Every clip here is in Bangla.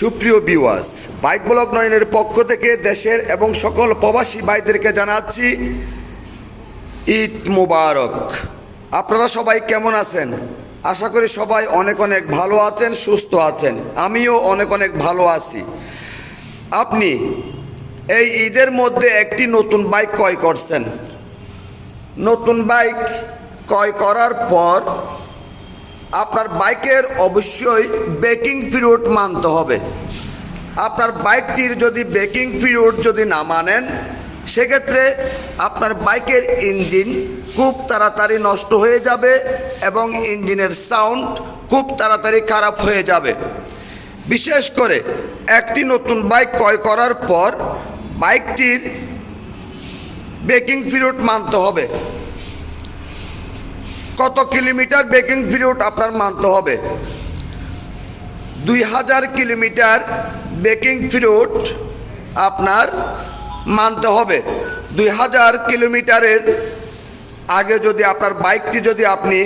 সুপ্রিয় বিওয়াস বাইক ব্লক নয়নের পক্ষ থেকে দেশের এবং সকল প্রবাসী ভাইদেরকে জানাচ্ছি ঈদ মুবারক। আপনারা সবাই কেমন আছেন? আশা করি সবাই অনেক অনেক ভালো আছেন, সুস্থ আছেন। আমিও অনেক অনেক ভালো আছি। আপনি এই ঈদের মধ্যে একটি নতুন বাইক ক্রয় করছেন। নতুন বাইক ক্রয় করার পর আপনার বাইকের অবশ্যই বেকিং পিরিয়ড মানতে হবে। আপনার বাইকটির যদি বেকিং পিরিয়ড যদি না মানেন, সেক্ষেত্রে আপনার বাইকের ইঞ্জিন খুব তাড়াতাড়ি নষ্ট হয়ে যাবে এবং ইঞ্জিনের সাউন্ড খুব তাড়াতাড়ি খারাপ হয়ে যাবে। বিশেষ করে একটি নতুন বাইক ক্রয় করার পর বাইকটির বেকিং পিরিয়ড মানতে হবে। কত কিলোমিটার বেকিং পিরিয়ড আপনার মানতে হবে? দুই হাজার কিলোমিটার বেকিং পিরিয়ড আপনার মানতে হবে। দুই হাজার কিলোমিটারের আগে যদি আপনার বাইকটি যদি আপনি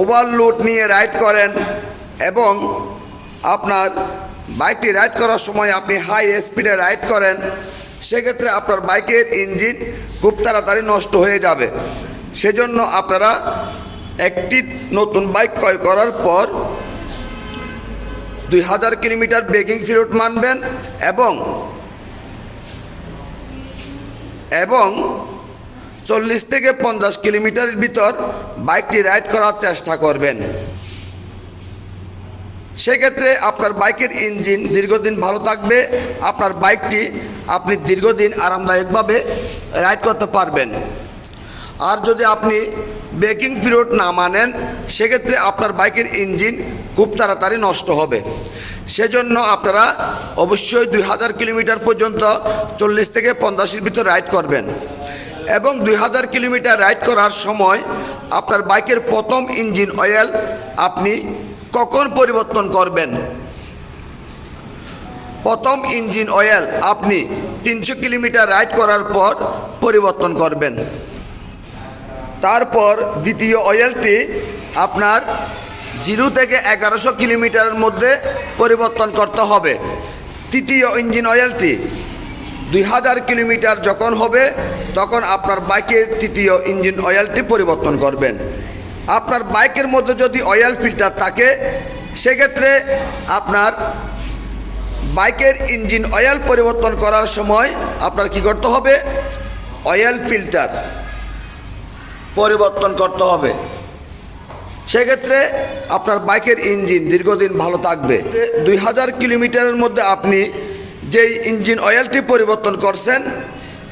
ওভারলোড নিয়ে রাইড করেন এবং আপনার বাইকটি রাইড করার সময় আপনি হাই স্পিডে রাইড করেন, সেক্ষেত্রে আপনার বাইকের ইঞ্জিন খুব তাড়াতাড়ি নষ্ট হয়ে যাবে। সেজন্য আপনারা একটি নতুন বাইক ক্রয় করার পর দুই হাজার কিলোমিটার বেকিং পিরিয়ড মানবেন এবং এবং চল্লিশ থেকে পঞ্চাশ কিলোমিটারের ভিতর বাইকটি রাইড করার চেষ্টা করবেন। সেক্ষেত্রে আপনার বাইকের ইঞ্জিন দীর্ঘদিন ভালো থাকবে, আপনার বাইকটি আপনি দীর্ঘদিন আরামদায়কভাবে রাইড করতে পারবেন। আর যদি আপনি ব্রেকিং পিরিয়ড না মানেন, সেক্ষেত্রে আপনার বাইকের ইঞ্জিন খুব তাড়াতাড়ি নষ্ট হবে। সেজন্য আপনারা অবশ্যই দুই হাজার কিলোমিটার পর্যন্ত চল্লিশ থেকে পঞ্চাশের ভিতর রাইড করবেন। এবং দুই হাজার কিলোমিটার রাইড করার সময় আপনার বাইকের প্রথম ইঞ্জিন অয়েল আপনি কখন পরিবর্তন করবেন? প্রথম ইঞ্জিন অয়েল আপনি তিনশো কিলোমিটার রাইড করার পর পরিবর্তন করবেন। তারপর দ্বিতীয় অয়েলটি আপনার জিরো থেকে এগারোশো কিলোমিটারের মধ্যে পরিবর্তন করতে হবে। তৃতীয় ইঞ্জিন অয়েলটি দুই হাজার কিলোমিটার যখন হবে, তখন আপনার বাইকের তৃতীয় ইঞ্জিন অয়েলটি পরিবর্তন করবেন। আপনার বাইকের মধ্যে যদি অয়েল ফিল্টার থাকে, সেক্ষেত্রে আপনার বাইকের ইঞ্জিন অয়েল পরিবর্তন করার সময় আপনার কি করতে হবে? Oil filter. পরিবর্তন করতে হবে। সেক্ষেত্রে আপনার বাইকের ইঞ্জিন দীর্ঘদিন ভালো থাকবে। দুই হাজার কিলোমিটারের মধ্যে আপনি যেই ইঞ্জিন অয়েলটি পরিবর্তন করছেন,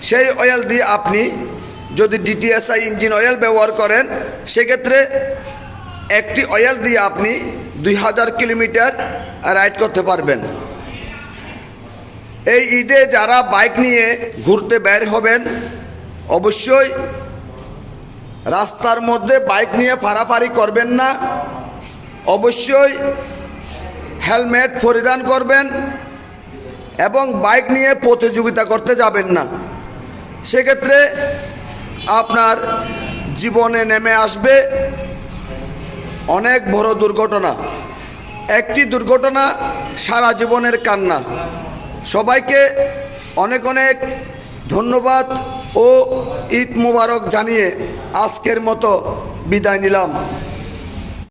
সেই অয়েল দিয়ে আপনি যদি ডিটিএসআই ইঞ্জিন অয়েল ব্যবহার করেন, সেক্ষেত্রে একটি অয়েল দিয়ে আপনি দুই হাজার কিলোমিটার রাইড করতে পারবেন। এই ঈদে যারা বাইক নিয়ে ঘুরতে বের হবেন, অবশ্যই রাস্তার মধ্যে বাইক নিয়ে ফাড়াফাড়ি করবেন না। অবশ্যই হেলমেট পরিধান করবেন এবং বাইক নিয়ে প্রতিযোগিতা করতে যাবেন না। সেক্ষেত্রে আপনার জীবনে নেমে আসবে অনেক বড় দুর্ঘটনা। একটি দুর্ঘটনা সারা জীবনের কান্না। সবাইকে অনেক অনেক ধন্যবাদ। ও ঈদ মুবারক জানিয়ে আজকের মতো বিদায় নিলাম।